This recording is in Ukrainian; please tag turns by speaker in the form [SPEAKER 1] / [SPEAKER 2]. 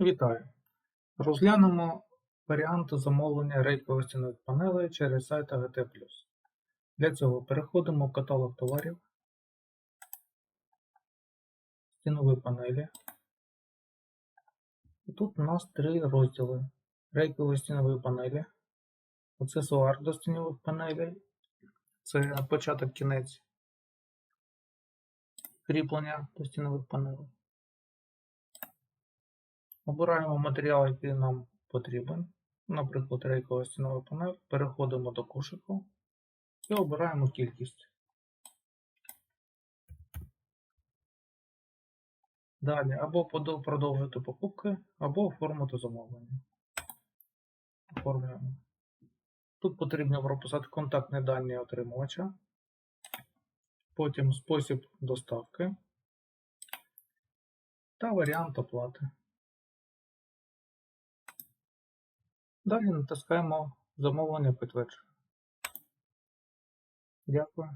[SPEAKER 1] Вітаю! Розглянемо варіанти замовлення рейкових стінових панелей через сайт AGT+. Для цього переходимо в каталог товарів, стінові панелі. І тут у нас три розділи. Рейкові стінові панелі, аксесуар до стінових панелей, це початок кінець кріплення до стінових панелей. Обираємо матеріал, який нам потрібен. Наприклад, рейкова стінова панель. Переходимо до кошику і обираємо кількість. Далі або продовжити покупки, або оформити замовлення. Оформлюємо. Тут потрібно прописати контактні дані отримувача, потім спосіб доставки та варіант оплати. Далі натискаємо замовлення підтвердження. Дякую.